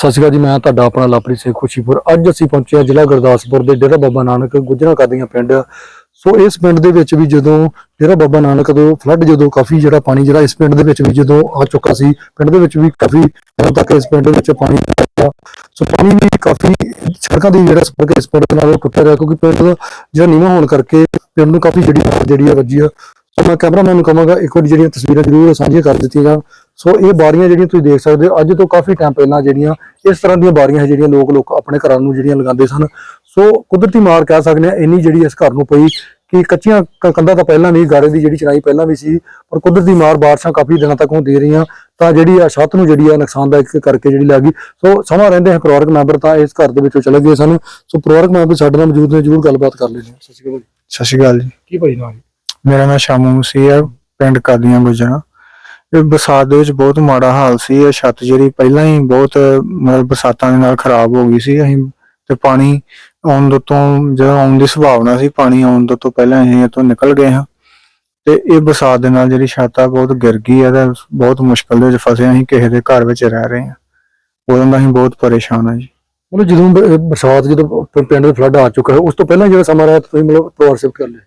ਸਤਿ ਸ਼੍ਰੀ ਅਕਾਲ ਜੀ, ਮੈਂ ਤੁਹਾਡਾ ਆਪਣਾ ਲਾਪਰੀ ਸਿੰਘ ਖੁਸ਼ੀਪੁਰ। ਅੱਜ ਅਸੀਂ ਪਹੁੰਚੇ ਹਾਂ ਜ਼ਿਲ੍ਹਾ ਗੁਰਦਾਸਪੁਰ ਦੇ ਡੇਰਾ ਬਾਬਾ ਨਾਨਕ ਗੁਜਰਾਂ ਕਾਦੀਆਂ ਪਿੰਡ। ਸੋ ਇਸ ਪਿੰਡ ਦੇ ਵਿੱਚ ਵੀ ਜਦੋਂ ਡੇਰਾ ਬਾਬਾ ਨਾਨਕ ਤੋਂ ਫਲੱਡ ਜਦੋਂ ਕਾਫੀ ਜਿਹੜਾ ਪਾਣੀ ਜਿਹੜਾ ਇਸ ਪਿੰਡ ਦੇ ਵਿੱਚ ਵੀ ਜਦੋਂ ਆ ਚੁੱਕਾ ਸੀ, ਪਿੰਡ ਦੇ ਵਿੱਚ ਵੀ ਕਾਫੀ ਦਿਨਾਂ ਤੱਕ ਇਸ ਪਿੰਡ ਦੇ ਵਿੱਚ ਪਾਣੀ ਆਇਆ ਸੋ ਪਾਣੀ ਵੀ ਕਾਫੀ ਸੜਕਾਂ ਦੀ ਜਿਹੜਾ ਸੰਪਰਕ ਇਸ ਪਿੰਡ ਦੇ ਨਾਲ ਟੁੱਟਿਆ ਰਿਹਾ ਕਿਉਂਕਿ ਪਿੰਡ ਦਾ ਜਿਹੜਾ ਨੀਵਾਂ ਹੋਣ ਕਰਕੇ ਪਿੰਡ ਨੂੰ ਕਾਫੀ ਜਿਹੜੀ ਜਿਹੜੀ ਆ ਵੱਜੀ ਆ। ਸੋ ਮੈਂ ਕੈਮਰਾਮੈਨ ਨੂੰ ਕਹਾਂਗਾ, ਇੱਕ ਵਾਰੀ ਜਿਹੜੀਆਂ ਤਸਵੀਰਾਂ ਜ਼ਰੂਰ ਸਾਂਝੀਆਂ ਕਰ ਦਿੱਤੀਆਂ ਜਾਣ। ਸੋ ਇਹ ਬਾਰੀਆਂ ਜਿਹੜੀਆਂ ਤੁਸੀਂ ਦੇਖ ਸਕਦੇ ਹੋ ਅੱਜ ਤੋਂ ਕਾਫੀ ਟਾਈਮ ਪਹਿਲਾਂ ਜਿਹੜੀਆਂ ਇਸ ਤਰ੍ਹਾਂ ਦੀਆਂ ਬਾਰੀਆਂ ਹੈ ਜਿਹੜੀਆਂ ਲੋਕ ਲੋਕ ਆਪਣੇ ਘਰਾਂ ਨੂੰ ਜਿਹੜੀਆਂ ਲਗਾਉਂਦੇ ਸਨ। ਸੋ ਕੁਦਰਤੀ ਮਾਰ ਕਹਿ ਸਕਦੇ ਆ ਇੰਨੀ ਜਿਹੜੀ ਇਸ ਘਰ ਨੂੰ ਪਈ ਕਿ ਕੱਚੀਆਂ ਕੰਧਾਂ ਤਾਂ ਪਹਿਲਾਂ ਨਹੀਂ ਗਾਰੇ ਦੀ ਜਿਹੜੀ ਚਿਣਾਈ ਪਹਿਲਾਂ ਵੀ ਸੀ ਪਰ ਕੁਦਰਤੀ ਮਾਰ ਬਾਰਿਸ਼ਾਂ ਕਾਫੀ ਦਿਨਾਂ ਤੱਕ ਹੁੰਦੀ ਰਹੀਆਂ ਤਾਂ ਜਿਹੜੀ ਆ ਛੱਤ ਨੂੰ ਜਿਹੜੀ ਆ ਨੁਕਸਾਨਦਾਇਕ ਕਰਕੇ ਜਿਹੜੀ ਲੱਗੀ ਸੋ ਸਮਾਂ ਰਹਿੰਦੇ ਹੈ ਪਰਿਵਾਰਕ ਮੈਂਬਰ ਤਾਂ ਇਸ ਘਰ ਦੇ ਵਿੱਚੋਂ ਚਲੇ ਗਏ ਸਨ। ਸੋ ਪਰਿਵਾਰਕ ਮੈਂਬਰ ਸਾਡੇ ਨਾਲ ਮੌਜੂਦ ਨੇ ਜਰੂਰ ਗੱਲਬਾਤ ਕਰ ਲੈਣੀ ਸਤਿ ਸ਼੍ਰੀ ਅਕਾਲ ਜੀ। ਸਤਿ ਸ਼੍ਰੀ ਅਕਾਲ ਜੀ। ਕੀ ਭਾਈ ਨਾਲ ਮੇਰਾ ਨਾਮ ਸ਼ਾਮੂ ਮਸੀਹ ਹੈ ਪਿੰਡ ਕਾਦੀਆਂ ਗੁਜਰਾ। ਬਰਸਾਤ ਦੇ ਵਿੱਚ ਬਹੁਤ ਮਾੜਾ ਹਾਲ ਸੀ, ਇਹ ਛੱਤ ਜਿਹੜੀ ਪਹਿਲਾਂ ਹੀ ਬਹੁਤ, ਮਤਲਬ ਬਰਸਾਤਾਂ ਦੇ ਨਾਲ ਖਰਾਬ ਹੋ ਗਈ ਸੀ, ਅਸੀਂ ਤੇ ਪਾਣੀ ਆਉਣ ਦੇ ਤੋਂ ਜਦੋਂ ਆਉਣ ਦੀ ਸੰਭਾਵਨਾ ਸੀ, ਪਾਣੀ ਆਉਣ ਤੋਂ ਪਹਿਲਾਂ ਅਸੀਂ ਇੱਥੋਂ ਨਿਕਲ ਗਏ ਹਾਂ। ਤੇ ਇਹ ਬਰਸਾਤ ਦੇ ਨਾਲ ਜਿਹੜੀ ਛੱਤ ਆ, ਬਹੁਤ ਗਿਰ ਗਈ ਆ ਤੇ ਬਹੁਤ ਮੁਸ਼ਕਲ ਦੇ ਵਿੱਚ ਫਸੇ ਹਾਂ। ਅਸੀਂ ਕਿਸੇ ਦੇ ਘਰ ਵਿੱਚ ਰਹਿ ਰਹੇ ਹਾਂ। ਉਹਨਾਂ ਦਾ ਅਸੀਂ ਬਹੁਤ ਪਰੇਸ਼ਾਨ ਆ ਜੀ। ਮਤਲਬ ਜਦੋਂ ਬ- ਬਰਸਾਤ ਜਦੋਂ ਪ- ਪਿੰਡ ਦੇ ਫਲੱਡ ਆ ਚੁੱਕਾ ਹੈ, ਉਸ ਤੋਂ ਪਹਿਲਾਂ ਜਿਹੜਾ ਸਮਾਂ ਰਿਹਾ, ਤੁਸੀਂ ਮਤਲਬ ਪਰਿਵਾਰ ਸ਼ਿਫਟ ਕਰ ਲਿਆ?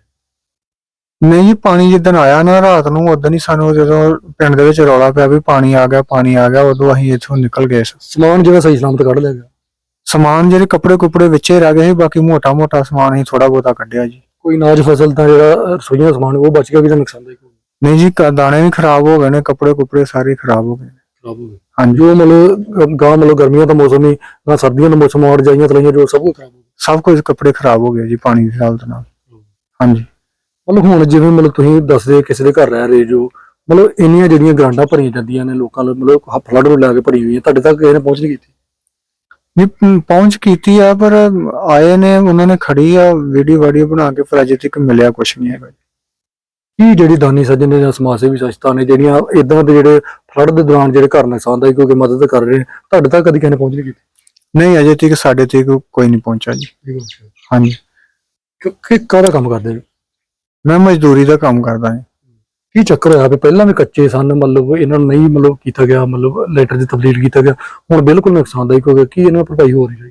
ਨਹੀਂ ਜੀ ਪਾਣੀ ਜਿੱਦਣ ਆਇਆ ਨਾ ਰਾਤ ਨੂੰ ਉਦੋਂ ਹੀ ਸਾਨੂੰ ਜਦੋਂ ਪਿੰਡ ਦੇ ਵਿੱਚ ਰੌਲਾ ਪਿਆ ਵੀ ਪਾਣੀ ਆ ਗਿਆ ਪਾਣੀ ਆ ਗਿਆ ਉਦੋਂ ਅਸੀਂ ਇੱਥੋਂ ਨਿਕਲ ਗਏ ਸੀ। ਸਮਾਨ ਜਿਹੜਾ ਸਹੀ ਸਲਾਮਤ ਕੱਢ ਲਿਆ ਗਿਆ? ਸਮਾਨ ਜਿਹੜੇ ਕੱਪੜੇ ਕੁਪੜੇ ਵਿੱਚੇ ਰਹਿ ਗਏ ਸੀ ਬਾਕੀ ਮੋਟਾ ਮੋਟਾ ਸਮਾਨ ਅਸੀਂ ਥੋੜਾ ਬਹੁਤਾ ਕੱਢਿਆ ਜੀ। ਕੋਈ ਅਨਾਜ ਫਸਲ ਤਾਂ ਜਿਹੜਾ ਰਸੋਈਆਂ ਦਾ ਸਮਾਨ ਉਹ ਬਚ ਗਿਆ ਕਿ ਜਾਂ ਨੁਕਸਾਨਦਾਇਕ ਹੋ ਗਿਆ ਨਹੀਂ ਜੀ ਕ- ਦਾਣੇ ਵੀ ਖਰਾਬ ਹੋ ਗਏ ਨੇ ਕੱਪੜੇ ਕੁਪੜੇ ਸਾਰੇ ਖਰਾਬ ਹੋ ਗਏ ਨੇ। ਖਰਾਬ ਹੋ ਗਿਆ ਹਾਂਜੀ। ਜੋ ਮਤਲਬ ਗਾਂ ਮਤਲਬ ਗਰਮੀਆਂ ਦਾ ਮੌਸਮ ਹੀ ਨਾ ਸਰਦੀਆਂ ਦਾ ਮੌਸਮ ਔਰ ਜਾਈਆਂ ਤਲਾਈਆਂ ਜੋ ਸਭ ਕੁਝ ਖਰਾਬ ਹੋ ਗਿਆ। ਸਭ ਕੁਝ ਕੱਪੜੇ ਖਰਾਬ ਹੋ ਗਏ ਜੀ ਪਾਣੀ ਦੀ ਹਾਲਤ ਨਾਲ। ਹਾਂਜੀ। ਮਤਲਬ ਹੁਣ ਜਿਵੇਂ ਮਤਲਬ ਤੁਸੀਂ ਦੱਸਦੇ ਕਿਸੇ ਦੇ ਘਰ ਰਹਿ ਰਹੇ ਜੋ ਮਤਲਬ ਇੰਨੀਆਂ ਜਿਹੜੀਆਂ ਗਰਾਂਡਾਂ ਭਰੀਆਂ ਜਾਂਦੀਆਂ ਨੇ ਲੋਕਾਂ ਨੂੰ ਮਤਲਬ ਫਲੱਡ ਨੂੰ ਲੈ ਕੇ ਭਰੀ ਹੋਈਆਂ ਤੁਹਾਡੇ ਤੱਕ ਕਿਸੇ ਨੇ ਪਹੁੰਚ ਨਹੀਂ ਕੀਤੀ? ਪ- ਪਹੁੰਚ ਕੀਤੀ ਆ ਪਰ ਆਏ ਨੇ ਉਹਨਾਂ ਨੇ ਖੜੀ ਆ ਵੀਡੀਓ ਵਾਡੀਓ ਬਣਾ ਕੇ ਪਰ ਅਜੇ ਤੱਕ ਮਿਲਿਆ ਕੁਝ ਨਹੀਂ ਹੈਗਾ। ਕੀ ਜਿਹੜੀ ਦਾਨੀ ਸੱਜਣ ਨੇ ਜਾਂ ਸਮਾਜ ਸੇਵੀ ਸੰਸਥਾ ਨੇ ਜਿਹੜੀਆਂ ਇਦਾਂ ਦੇ ਜਿਹੜੇ ਫਲੱਡ ਦੇ ਦੌਰਾਨ ਜਿਹੜੇ ਘਰ ਨੁਕਸਾਨਦਾਇਕ ਹੋ ਕੇ ਮਦਦ ਕਰ ਰਹੇ ਤੁਹਾਡੇ ਤੱਕ ਕਦੀ ਕਿਸੇ ਨੇ ਪਹੁੰਚ ਨਹੀਂ ਕੀਤੀ? ਨਹੀਂ ਅਜੇ ਤੱਕ ਸਾਡੇ ਤੱਕ ਕੋਈ ਨਹੀਂ ਪਹੁੰਚਾ ਜੀ। ਹਾਂਜੀ। ਕਿ ਕਾਹਦਾ ਕੰਮ ਕਰਦੇ ਨੇ? ਮੈਂ ਮਜ਼ਦੂਰੀ ਦਾ ਕੰਮ ਕਰਦਾ ਹਾਂ। ਕੀ ਚੱਕਰ ਹੋਇਆ ਵੀ ਪਹਿਲਾਂ ਵੀ ਕੱਚੇ ਸਨ ਮਤਲਬ ਇਹਨਾਂ ਨੂੰ ਨਹੀਂ ਮਤਲਬ ਕੀਤਾ ਗਿਆ ਮਤਲਬ ਲੈਟਰ ਦੀ ਤਬਦੀਲ ਕੀਤਾ ਗਿਆ ਹੁਣ ਬਿਲਕੁਲ ਨੁਕਸਾਨਦਾਇਕ ਹੋ ਗਿਆ ਕੀ ਇਹਨਾਂ ਭਰਪਾਈ ਹੋ ਰਹੀ ਹੈ?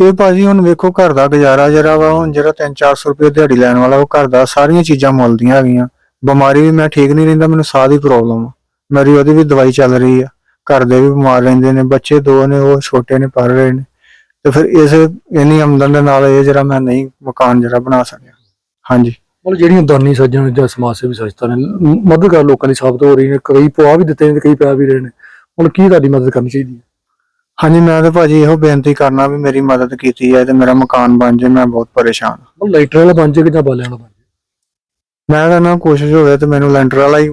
ਇਹ ਭਾਜੀ ਹੁਣ ਵੇਖੋ ਘਰ ਦਾ ਗੁਜ਼ਾਰਾ ਜਿਹੜਾ ਵਾ ਹੁਣ ਜਿਹੜਾ 3-400 ਰੁਪਏ ਦਿਹਾੜੀ ਲੈਣ ਵਾਲਾ ਉਹ ਘਰ ਦਾ ਸਾਰੀਆਂ ਚੀਜ਼ਾਂ ਮੁੱਲ ਦੀਆਂ ਹੈਗੀਆਂ। ਬਿਮਾਰੀ ਵੀ ਮੈਂ ਠੀਕ ਨਹੀਂ ਰਹਿੰਦਾ ਮੈਨੂੰ ਸਾਹ ਦੀ ਪ੍ਰੋਬਲਮ ਆ। ਮੇਰੀ ਉਹਦੀ ਵੀ ਦਵਾਈ ਚੱਲ ਰਹੀ ਆ। ਘਰ ਦੇ ਵੀ ਬਿਮਾਰ ਰਹਿੰਦੇ ਨੇ ਬੱਚੇ ਦੋ ਨੇ ਉਹ ਛੋਟੇ ਨੇ ਪੜ ਰਹੇ ਨੇ। ਤੇ ਫਿਰ ਇਸ ਇੰਨੀ ਆਮਦਨ ਦੇ ਨਾਲ ਇਹ ਜਿਹੜਾ ਮੈਂ ਨਹੀਂ ਮਕਾਨ ਜਿਹੜਾ ਬਣਾ ਸਕਿਆ। ਹਾਂਜੀ। ਮਤਲਬ ਜਿਹੜੀਆਂ ਦਾਨੀ ਸੱਜਣ ਜਾਂ ਸਮਾਜ ਸੇਵੀ ਸੰਸਥਾ ਨੇ ਮਦਦਗਾਰ ਲੋਕਾਂ ਦੀ ਸਾਬਤ ਹੋ ਰਹੀ ਨੇ ਕਈ ਪਵਾ ਵੀ ਦਿੱਤੇ ਨੇ ਤੇ ਕਈ ਪਿਆ ਵੀ ਰਹੇ ਨੇ। ਹੁਣ ਕੀ ਤੁਹਾਡੀ ਮਦਦ ਕਰਨੀ ਚਾਹੀਦੀ ਹੈ? ਹਾਂਜੀ ਮੈਂ ਤਾਂ ਭਾਜੀ ਇਹੋ ਬੇਨਤੀ ਕਰਨਾ ਵੀ ਮੇਰੀ ਮਦਦ ਕੀਤੀ ਜਾਏ ਤੇ ਮੇਰਾ ਮਕਾਨ ਬਣ ਜਾਏ ਮੈਂ ਬਹੁਤ ਪਰੇਸ਼ਾਨ ਹਾਂ। ਮਤਲਬ ਲਾਈਟਰ ਵਾਲਾ ਬਣ ਜਾਏ ਕਿ ਜਾਂ ਬਾਲਿਆਂ ਵਾਲਾ ਬਣ ਜਾਏ? ਮੈਂ ਤਾਂ ਨਾ ਕੋਸ਼ਿਸ਼ ਹੋਵੇ ਤੇ ਮੈਨੂੰ ਲੈਂਟਰ ਵਾਲਾ ਹੀ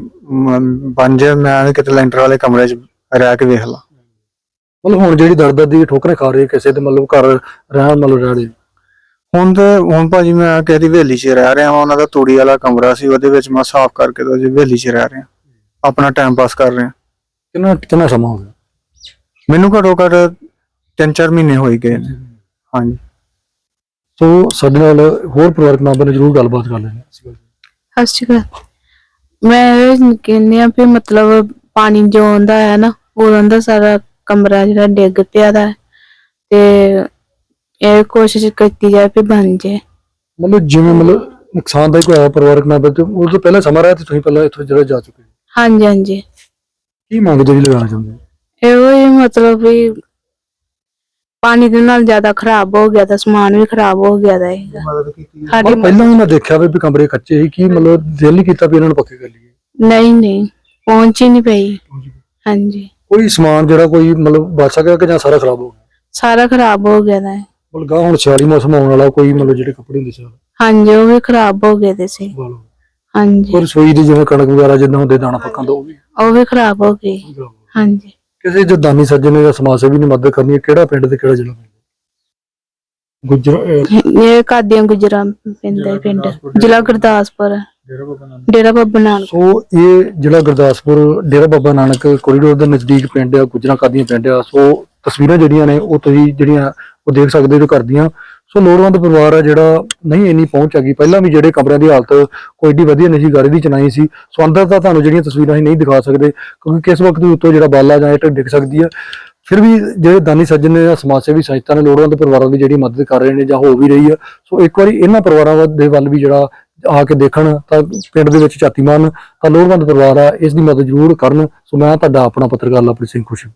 ਬਣ ਜਾਏ ਮੈਂ ਕਿਤੇ ਲੈਂਟਰ ਵਾਲੇ ਕਮਰੇ 'ਚ ਰਹਿ ਕੇ ਵੇਖ ਲਾਂ। ਮਤਲਬ ਹੁਣ ਜਿਹੜੀ ਦਰਦ ਦੀ ਠੋਕਰੇ ਖਾ ਰਹੇ ਕਿਸੇ ਤੇ ਮਤਲਬ ਘਰ ਰਹਿਣ ਮਤਲਬ ਰਹਿ ਰਹੇ ਹੁਣ ਤੇ ਹੁਣ ਭਾਜੀ ਮੈਂ ਕਿਸੇ ਦੀ ਹਵੇਲੀ 'ਚ ਰਹਿ ਰਿਹਾ ਹਾਂ ਉਹਨਾਂ ਦਾ ਤੂੜੀ ਵਾਲਾ ਕਮਰਾ ਸੀ ਉਹਦੇ ਵਿੱਚ ਮੈਂ ਸਾਫ਼ ਕਰਕੇ ਤੇ ਉਹਦੀ ਹਵੇਲੀ 'ਚ ਰਹਿ ਰਿਹਾ। ਆਪਣਾ ਟਾਈਮ ਪਾਸ ਕਰ ਰਿਹਾ। ਕਿੰਨਾ ਕਿੰਨਾ ਸਮਾਂ ਹੋ ਗਿਆ? ਮੈਨੂੰ ਘੱਟੋ ਘੱਟ 3-4 ਮਹੀਨੇ ਹੋਈ ਗਏ ਨੇ। ਹਾਂਜੀ। ਸੋ ਸਾਡੇ ਨਾਲ ਹੋਰ ਪਰਿਵਾਰਕ ਮੈਂਬਰ ਨੇ ਜਰੂਰ ਗੱਲਬਾਤ ਕਰ ਲੈਣੀ ਸਤਿ ਸ਼੍ਰੀ ਅਕਾਲ। ਮੈਂ ਇਹ ਕਹਿੰਦੀ ਆ ਵੀ ਮਤਲਬ ਪਾਣੀ ਜੋ ਆਉਂਦਾ ਹੈ ਨਾ ਦਾ ਸਾਰਾ ਕਮਰਾ ਜਿਹੜਾ ਡਿੱਗ ਪਿਆ ਦਾ ਤੇ ਇਹ ਕੋਸ਼ਿਸ਼ ਕੀਤੀ ਜਾਏ ਵੀ ਬਣ ਜੇ ਮਤਲਬ ਜਿਵੇਂ ਮਤਲਬ ਨੁਕਸਾਨਦਾਇਕ ਹੋਇਆ ਪਰਿਵਾਰਕ ਮੈਂਬਰ ਤੇ ਉਹ ਤੋਂ ਪਹਿਲਾਂ ਸਮਾਂ ਰਿਹਾ ਤੇ ਤੁਸੀਂ ਪਹਿਲਾਂ ਇੱਥੋਂ ਜਿਹੜਾ ਜਾ ਚੁੱਕੇ ਹੋ। ਹਾਂਜੀ ਹਾਂਜੀ। ਕੀ ਮੰਗ ਜਿਹੜੀ ਲਗਾਉਣਾ ਚਾਹੁੰਦੇ ਹੋ? ਇਹੋ ਹੀ ਮਤਲਬ ਵੀ ਪਾਣੀ ਦੇ ਨਾਲ ਜ਼ਿਆਦਾ ਖਰਾਬ ਹੋ ਗਿਆ ਤਾਂ ਸਮਾਨ ਵੀ ਖਰਾਬ ਹੋ ਗਿਆ ਦਾ ਹੈਗਾ ਮਦਦ ਕੀਤੀ ਸਾਡੀ ਪਹਿਲਾਂ ਵੀ ਮੈਂ ਦੇਖਿਆ ਵੀ ਵੀ ਕਮਰੇ ਕੱਚੇ ਸੀ ਕੀ ਮਤਲਬ ਦਿਲ ਨਹੀਂ ਕੀਤਾ ਵੀ ਇਹਨਾਂ ਨੂੰ ਪੱਕੇ ਕਰ ਲਈਏ? ਨਹੀਂ ਨਹੀਂ ਪਹੁੰਚ ਹੀ ਨਹੀਂ ਪਈ। ਹਾਂਜੀ। ਕੋਈ ਸਮਾਨ ਜਿਹੜਾ ਕੋਈ ਮਤਲਬ ਬਚ ਸਕਿਆ ਕਿ ਜਾਂ ਸਾਰਾ ਖਰਾਬ ਹੋ ਗਿਆ? ਸਾਰਾ ਖਰਾਬ ਹੋ ਗਿਆ ਦਾ ਹੈ ਗਾਹ ਹੁਣ ਸਿਆਲੀ ਮੌਸਮ ਆਉਣ ਵਾਲਾ ਕੋਈ ਮਤਲਬ ਜਿਹੜੇ ਕੱਪੜੇ ਹੁੰਦੇ ਸੀ ਹਾਂਜੀ ਉਹ ਵੀ ਖਰਾਬ ਹੋ ਗਏ ਦੇ ਸੀ। ਵਾਲੋ ਹਾਂਜੀ। ਪਰ ਰਸੋਈ ਦੀ ਜਿਵੇਂ ਕਣਕ ਵਗੈਰਾ ਜਿੱਦਾਂ ਹੁੰਦੇ ਦਾਣਾ ਪੱਕਾਂ ਉਹ ਵੀ। ਉਹ ਵੀ ਖਰਾਬ ਹੋ ਗਏ। ਹਾਂਜੀ। ਕਿਸੇ ਜੋ ਦਾਨੀ ਸੱਜਣ ਜਾਂ ਸਮਾਜ ਸੇਵੀ ਨੇ ਮਦਦ ਕਰਨੀ ਹੈ ਕਿਹੜਾ ਪਿੰਡ ਤੇ ਕਿਹੜਾ ਜ਼ਿਲ੍ਹਾ ਗੁਜਰ ਇਹ ਕਾਦੀਆਂ ਗੁਜਰਾਂ ਪੈਂਦਾ ਹੈ ਪਿੰਡ। ਜ਼ਿਲ੍ਹਾ ਗੁਰਦਾਸਪੁਰ। ਡੇਰਾ ਬਾਬਾ ਨਾਨਕ। ਸੋ ਇਹ ਜਿਹੜਾ ਗੁਰਦਾਸਪੁਰ ਡੇਰਾ ਬਾਬਾ ਨਾਨਕ ਕੋਰੀਡੋਰ ਦੇ ਨਜ਼ਦੀਕ ਪਿੰਡ ਆ ਗੁਜਰਾਂ ਕਾਦੀਆਂ ਪਿੰਡ ਆ। ਸੋ ਤਸਵੀਰਾਂ ਜਿਹੜੀਆਂ ਨੇ ਉਹ ਤੁਸੀਂ ਜਿਹੜੀਆਂ ਉਹ ਦੇਖ ਸਕਦੇ ਜੋ ਕਰਦੀਆਂ। ਸੋ ਲੋੜਵੰਦ ਪਰਿਵਾਰ ਆ ਜਿਹੜਾ ਨਹੀਂ ਇੰਨੀ ਪਹੁੰਚ ਹੈਗੀ। ਪਹਿਲਾਂ ਵੀ ਜਿਹੜੇ ਕਮਰਿਆਂ ਦੀ ਹਾਲਤ ਕੋਈ ਏਡੀ ਵਧੀਆ ਨਹੀਂ ਸੀ ਗਾਰੇ ਦੀ ਚਨਾਈ ਸੀ। ਸੋ ਅੰਦਰ ਤਾਂ ਤੁਹਾਨੂੰ ਜਿਹੜੀਆਂ ਤਸਵੀਰਾਂ ਅਸੀਂ ਨਹੀਂ ਦਿਖਾ ਸਕਦੇ, ਕਿਉਂਕਿ ਕਿਸ ਵਕਤ ਵੀ ਉੱਤੋਂ ਜਿਹੜਾ ਬਾਲਾ ਜਾਂ ਇੱਟ ਡਿੱਗ ਸਕਦੀ ਹੈ ਫਿਰ ਵੀ ਜਿਹੜੇ ਦਾਨੀ ਸੱਜਣ ਨੇ ਜਾਂ ਸਮਾਜ ਸੇਵੀ ਸੰਸਥਾ ਨੇ ਲੋੜਵੰਦ ਪਰਿਵਾਰਾਂ ਦੀ ਜਿਹੜੀ ਮਦਦ ਕਰ ਰਹੇ ਨੇ ਜਾਂ ਹੋ ਵੀ ਰਹੀ ਆ। ਸੋ ਇੱਕ ਵਾਰੀ ਇਹਨਾਂ ਪਰਿਵਾਰਾਂ ਦੇ ਵੱਲ ਵੀ ਜਿਹੜਾ ਆ ਕੇ ਦੇਖਣ, ਤਾਂ ਪਿੰਡ ਦੇ ਵਿੱਚ ਝਾਤੀ ਮਾਰਨ, ਤਾਂ ਲੋੜਵੰਦ ਪਰਿਵਾਰ ਆ, ਇਸ ਦੀ ਮਦਦ ਜ਼ਰੂਰ ਕਰਨ। ਸੋ ਮੈਂ ਤੁਹਾਡਾ ਆਪਣਾ ਪੱਤਰਕਾਰ ਲਵਪ੍ਰੀਤ ਸਿੰਘ ਖੁਸ਼ੀ